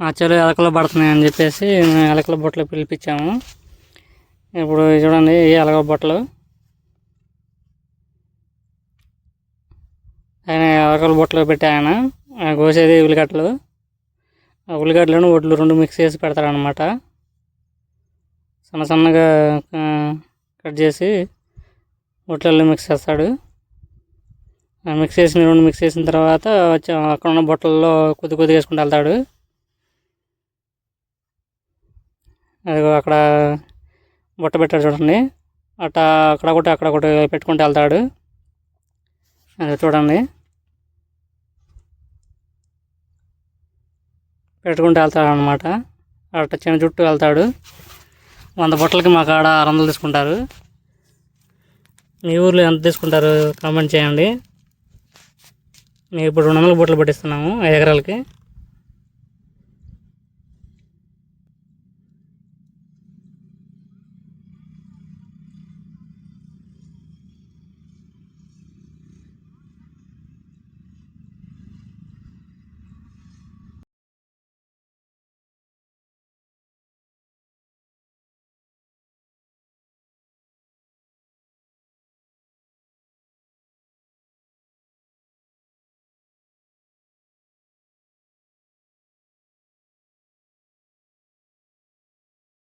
మా చెరువు ఎలకలు పడుతున్నాయి అని చెప్పేసి ఎలకల బొట్టలు పిలిపించాము. ఇప్పుడు చూడండి ఏ ఎలక బొట్టలు. ఆయన ఎలకల బొట్టలు పెట్టాయన ఆయన కోసేది ఉల్లిగడ్డలు. ఆ ఉల్లిగడ్డలను ఒడ్లు రెండు మిక్స్ చేసి పెడతారనమాట సన్న సన్నగా కట్ చేసి ఒట్లల్లో మిక్స్ చేస్తాడు. ఆ మిక్స్ చేసిన రెండు మిక్స్ చేసిన తర్వాత అక్కడ ఉన్న బొట్టల్లో కొద్ది కొద్దిగా వేసుకుంటూ వెళ్తాడు. అదిగో అక్కడ బుట్ట పెట్టాడు చూడండి. అట్ట అక్కడ ఒకటి అక్కడ ఒకటి పెట్టుకుంటూ వెళ్తాడు. అది చూడండి. పెట్టుకుంటూ వెళ్తాడు అనమాట అట్ట చిన్న చుట్టూ వెళ్తాడు. వంద బుట్టలకి మా కాడ ఆరు వందలు తీసుకుంటారు. మీ ఊర్లో ఎంత తీసుకుంటారు? కామెంట్ చేయండి. మేము ఇప్పుడు రెండు వందల బుట్టలు పట్టిస్తున్నాము ఐదు ఎకరాలకి.